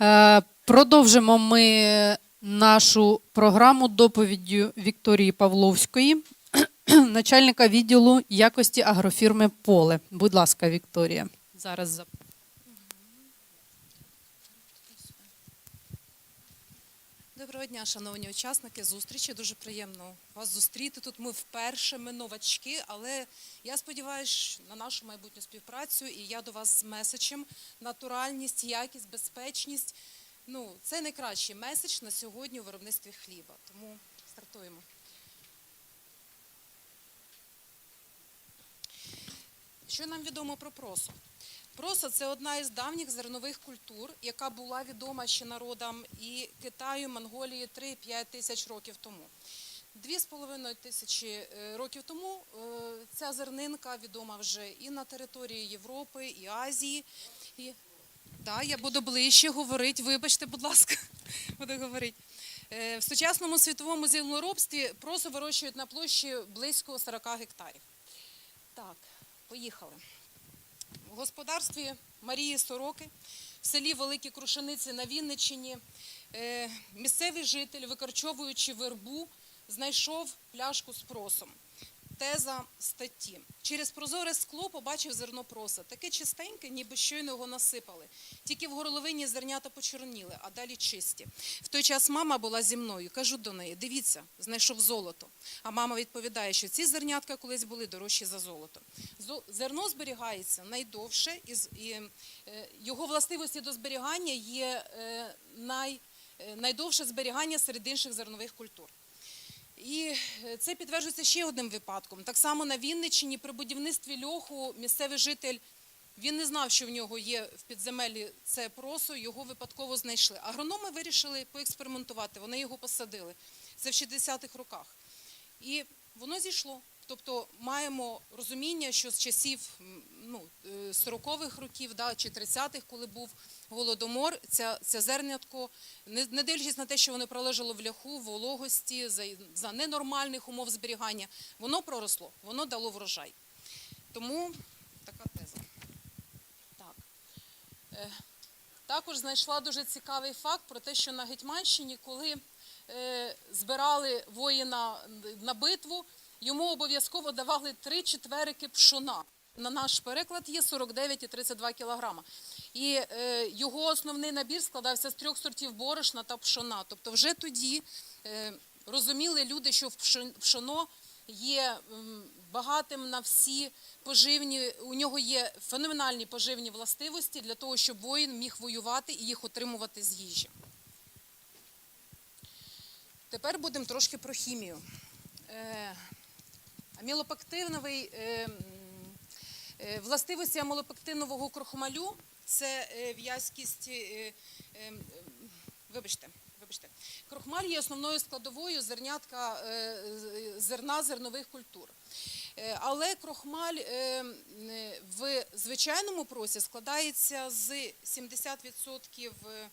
Е, Продовжимо ми нашу програму доповіддю Вікторії Павловської, начальника відділу якості агрофірми Поле. Будь ласка, Вікторія. Зараз за Доброго дня, шановні учасники зустрічі. Дуже приємно вас зустріти. Тут ми вперше, ми новачки, але я сподіваюся на нашу майбутню співпрацю, і я до вас з меседжем натуральність, якість, безпечність. Ну, це найкращий меседж на сьогодні у виробництві хліба. Тому стартуємо. Що нам відомо про просо? Просо це одна із давніх зернових культур, яка була відома ще народам і Китаю, Монголії 3-5 тисяч років тому. Дві з половиною тисячі е, років тому е, ця зернинка відома вже і на території Європи, і Азії. І... Да, я буду ближче говорити, вибачте, будь ласка, буду говорити. Е, В сучасному світовому землеробстві просо вирощують на площі близько 40 гектарів. Так, поїхали. Господарстві Марії Сороки в селі Великі Крушениці на Вінниччині е, місцевий житель, викорчовуючи вербу, знайшов пляшку з просом. Теза статті. Через прозоре скло побачив зерно проса. Таке чистеньке, ніби щойно його насипали. Тільки в горловині зернята почорніли, а далі чисті. В той час мама була зі мною. Кажу до неї: дивіться, знайшов золото. А мама відповідає, що ці зернятка колись були дорожчі за золото. Зерно зберігається найдовше, і, е, його властивості до зберігання є е, най, е, найдовше зберігання серед інших зернових культур. І е, це підтверджується ще одним випадком. Так само на Вінниччині при будівництві льоху місцевий житель він не знав, що в нього є в підземеллі це просо, його випадково знайшли. Агрономи вирішили поекспериментувати, вони його посадили. Це в 60-х роках. І воно зійшло. Тобто маємо розуміння, що з часів ну, е, 40-х років да, чи 30-х, коли був голодомор, ця, ця зернятко, не, не дивлячись на те, що воно пролежало в ляху, в вологості, за, за ненормальних умов зберігання, воно проросло, воно дало врожай. Тому така теза. Так. Е, також знайшла дуже цікавий факт про те, що на Гетьманщині, коли е, збирали воїна на битву, йому обов'язково давали три четверики пшона. На наш переклад є 49,32 кілограма. І е, його основний набір складався з трьох сортів борошна та пшона. Тобто вже тоді е, розуміли люди, що пшоно є багатим на всі поживні, у нього є феноменальні поживні властивості для того, щоб воїн міг воювати і їх отримувати з їжі. Тепер будемо трошки про хімію. Е, Амілопектиновий, е, е, властивості амілопектинового крохмалю це е, в'язкість, вибачте, вибачте, крохмаль є основною складовою зернятка зерна зернових культур. Але крохмаль в звичайному просі складається з 70% е, ам- е,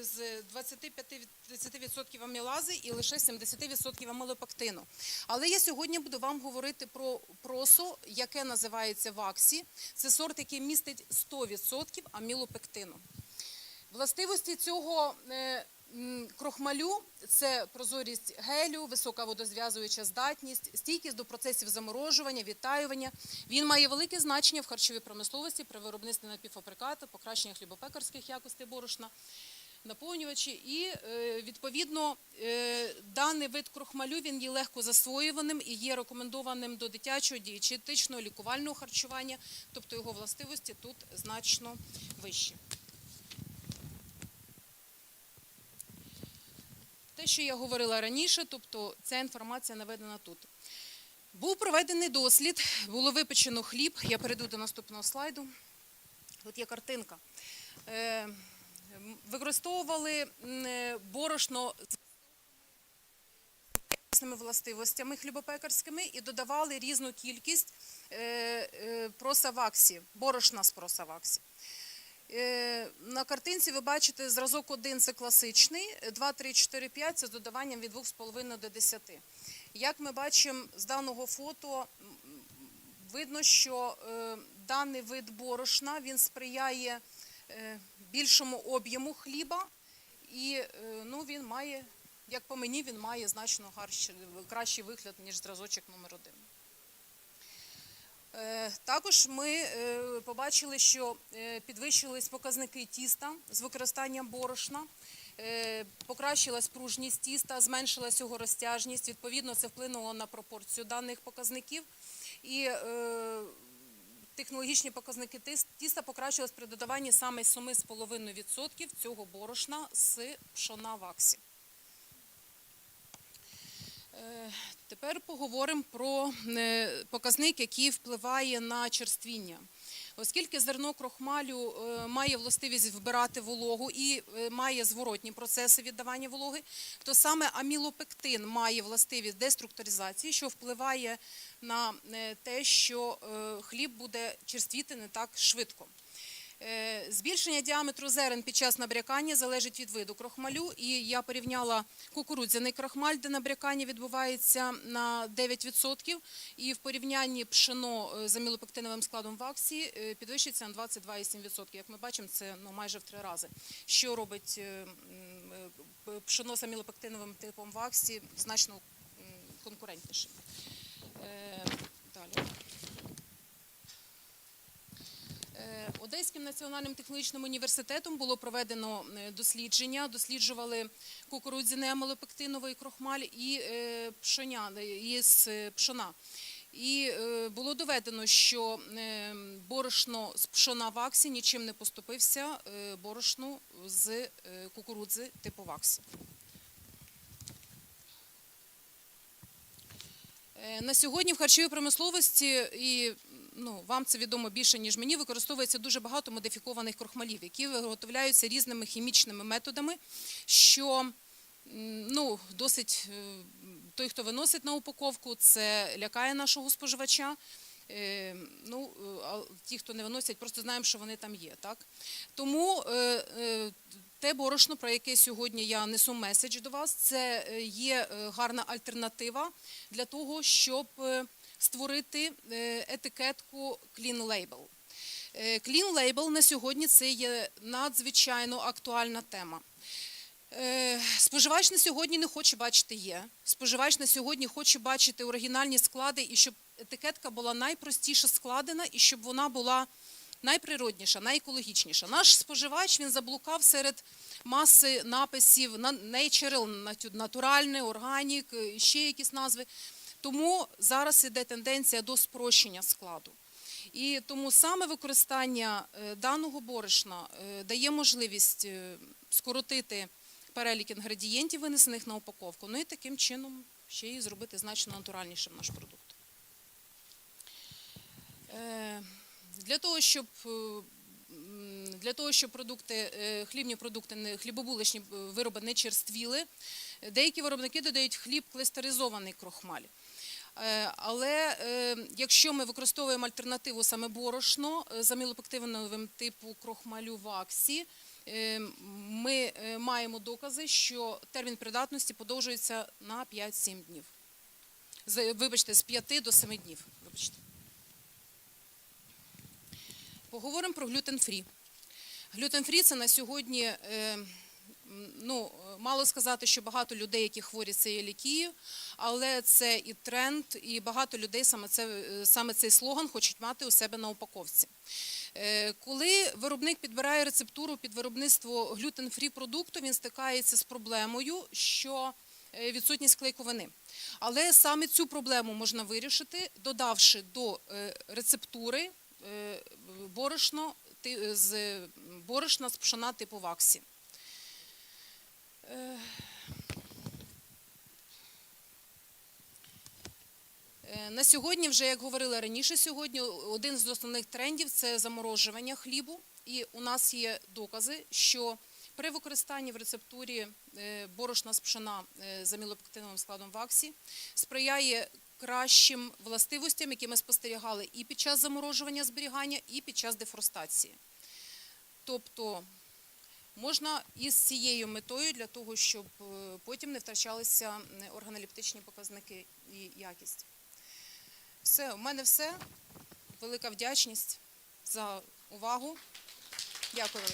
з 25-30% амілази і лише 70% амилопектину. Але я сьогодні буду вам говорити про просо, яке називається ваксі. Це сорт, який містить 100% амілопектину. Властивості цього е, крохмалю це прозорість гелю, висока водозв'язуюча здатність, стійкість до процесів заморожування, відтаювання. Він має велике значення в харчовій промисловості при виробництві напівфабрикату, покращення хлібопекарських якостей борошна, наповнювачі. І е, відповідно е, даний вид крохмалю він є легко засвоюваним і є рекомендованим до дитячого дієтичного лікувального харчування, тобто його властивості тут значно вищі. Те, що я говорила раніше, тобто ця інформація наведена тут. Був проведений дослід, було випечено хліб. Я перейду до наступного слайду. Тут є картинка. Е, Використовували е, борошно з якісними властивостями хлібопекарськими і додавали різну кількість е, просаваксі, борошна з просаваксі. Е, на картинці ви бачите зразок 1 – це класичний, 2, 3, 4, 5 – це з додаванням від 2,5 до 10. Як ми бачимо з даного фото, видно, що е, даний вид борошна він сприяє е, більшому об'єму хліба, і ну, він має, як по мені, він має значно кращий вигляд, ніж зразочок номер 1 також ми е, побачили, що е, підвищились показники тіста з використанням борошна, е, покращилась пружність тіста, зменшилась його розтяжність. Відповідно, це вплинуло на пропорцію даних показників. І е, технологічні показники тіста покращились при додаванні саме 7,5% цього борошна з пшона ваксі. Е, Тепер поговоримо про е, показник, який впливає на черствіння. Оскільки зерно крохмалю е, має властивість вбирати вологу і має зворотні процеси віддавання вологи, то саме амілопектин має властивість деструктуризації, що впливає на те, що хліб буде черствіти не так швидко. Е, Збільшення діаметру зерен під час набрякання залежить від виду крохмалю. І я порівняла кукурудзяний крохмаль, де набрякання відбувається на 9%, і в порівнянні пшено е, з амілопектиновим складом ваксі е, підвищується на 22,7%. Як ми бачимо, це ну, майже в три рази. Що робить пшено з амілопектиновим типом ваксі значно м, конкурентнішим. Е, Далі. Е, Одеським національним технологічним університетом було проведено е, дослідження. Досліджували кукурудзяний амелопектиновий крохмаль і е, пшоня, і з е, пшона. І було доведено, що борошно з пшона ваксі нічим не поступився борошну з кукурудзи типу ваксі. На сьогодні в харчовій промисловості і ну, вам це відомо більше, ніж мені, використовується дуже багато модифікованих крохмалів, які виготовляються різними хімічними методами, що ну, досить е, той, хто виносить на упаковку, це лякає нашого споживача. Е, Ну, ті, хто не виносять, просто знаємо, що вони там є. Так? Тому е, те борошно, про яке сьогодні я несу меседж до вас, це є гарна альтернатива для того, щоб створити е, етикетку Clean Label. Е, Clean Label на сьогодні це є надзвичайно актуальна тема. Е, Споживач на сьогодні не хоче бачити є. Споживач на сьогодні хоче бачити оригінальні склади і щоб етикетка була найпростіше складена і щоб вона була найприродніша, найекологічніша. Наш споживач він заблукав серед маси написів на натю- натуральне, органік, ще якісь назви. Тому зараз іде тенденція до спрощення складу. І тому саме використання е, даного борошна е, дає можливість е, скоротити перелік інгредієнтів, винесених на упаковку, ну і таким чином ще й зробити значно натуральнішим наш продукт. Для того, щоб для того, щоб продукти, хлібні продукти, хлібобуличні вироби не черствіли, деякі виробники додають хліб клестеризований крохмаль. Е, Але е, якщо ми використовуємо альтернативу саме борошно е, з амілопектиновим типу крохмалю ваксі, ми маємо докази, що термін придатності подовжується на 5-7 днів. Вибачте, з 5 до 7 днів. Вибачте. Поговоримо про глютен-фрі. Глютен-фрі – це на сьогодні, ну, мало сказати, що багато людей, які хворі целіакією, але це і тренд, і багато людей саме, це, саме цей слоган хочуть мати у себе на упаковці. Е, Коли виробник підбирає рецептуру під виробництво глютен-фрі продукту, він стикається з проблемою, що е, відсутність клейковини. Але саме цю проблему можна вирішити, додавши до е, рецептури борошно з борошна з пшона типу ваксі. Е, На сьогодні, вже як говорили раніше, сьогодні один з основних трендів це заморожування хлібу. І у нас є докази, що при використанні в рецептурі е, борошна з пшона е, з амілопектиновим складом ваксі сприяє кращим властивостям, які ми спостерігали і під час заморожування зберігання, і під час дефростації. Тобто можна із цією метою для того, щоб е, потім не втрачалися органоліптичні показники і якість. Все, у мене все. Велика вдячність за увагу. Дякую.